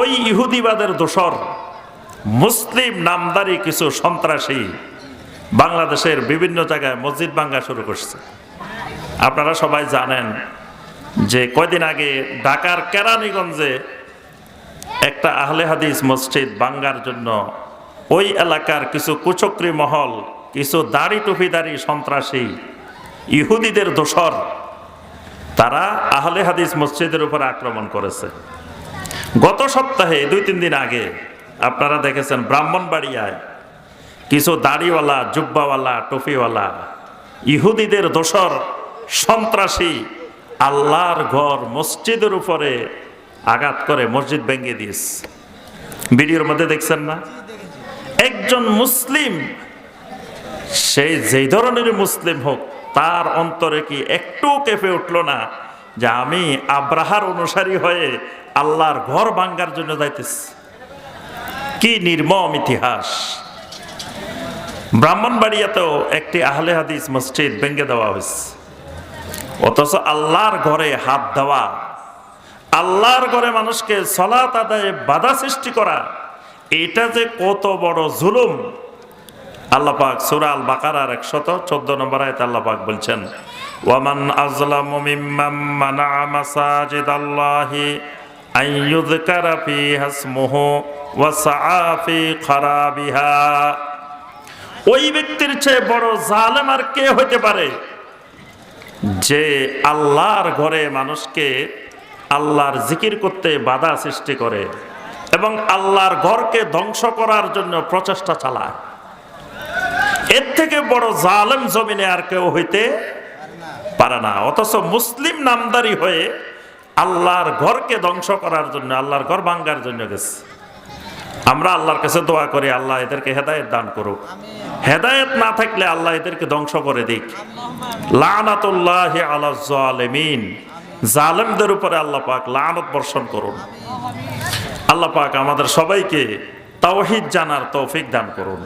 ওই ইহুদিবাদের দোসর মুসলিম নামদারি কিছু সন্ত্রাসী বাংলাদেশের বিভিন্ন জায়গায় মসজিদ ভাঙ্গা শুরু করছে। আপনারা সবাই জানেন যে কয়দিন আগে ঢাকার কেরানীগঞ্জে একটা আহলে হাদিস মসজিদ বাঙ্গার জন্য ওই এলাকার কিছু কুচক্রি মহল, কিছু দাড়ি টুপিদারি সন্ত্রাসী ইহুদিদের দোসর তারা আহলে হাদিস মসজিদের উপর আক্রমণ করেছে। গত সপ্তাহে দুই, তিন দিন আগে আপনারা দেখেছেন ব্রাহ্মণবাড়িয়ায় কিছু দাড়িওয়ালা, জুব্বাওয়ালা, টুপিওয়ালা, ইহুদিদের দোসর সন্ত্রাসী আল্লাহর ঘর মসজিদের উপরে আঘাত করে মসজিদ ভেঙে দিস ভিডিওর মধ্যে দেখছেন না? একজন মুসলিম সেই যেই ধরনের মুসলিম হোক, তার অন্তরে কি একটু কেঁপে উঠল না? যে আমি আব্রাহার অনুসারী হয়ে আল্লাহর ঘর ভাঙ্গার জন্য যাইতেছি। কি নির্মম ইতিহাস। ব্রাহ্মণবাড়িয়াতেও একটি আহলে হাদিস মসজিদ ভেঙে দেওয়া হয়েছে। অথচ আল্লাহর ঘরে হাত দেওয়া, আল্লাহর ঘরে মানুষকে সলাত আদায়ে বাধা সৃষ্টি করা, এটা যে কত বড় জুলুম। আল্লাহ পাক আল বাকারার 114 নম্বর আয়াতে আল্লাহ বলছেন, ওয়ামান আযলামু মিম্মান মানা মাসাজিদাল্লাহি আন ইউযকারা ফিহা ইসমুহু ওয়া সাআ ফি খারাবিহা। ওই ব্যক্তির চেয়ে বড় জালেম আর কে হইতে পারে? যে আল্লাহর ঘরে মানুষকে আল্লাহর জিকির করতে বাধা সৃষ্টি করে এবং আল্লাহর ঘরকে ধ্বংস করার জন্য প্রচেষ্টা চালায়। এর থেকে বড় জালেম জমিনে আর কেউ হইতে পারে না। অথচ মুসলিম নামদারি হয়ে আল্লাহর ঘরকে ধ্বংস করার জন্য, আল্লাহর ঘর ভাঙ্গার জন্য গেছে। আমরা আল্লাহর কাছে দোয়া করি, আল্লাহ এদেরকে হেদায়েত দান করুক। হেদায়েত না থাকলে আল্লাহ এদেরকে ধ্বংস করে দিক। লানাতুল্লাহ আলা জালেমিন। জালেমদের উপরে আল্লাহ পাক লানত বর্ষণ করুন। আল্লাহ পাক আমাদের সবাইকে তাওহিদ জানার তৌফিক দান করুন।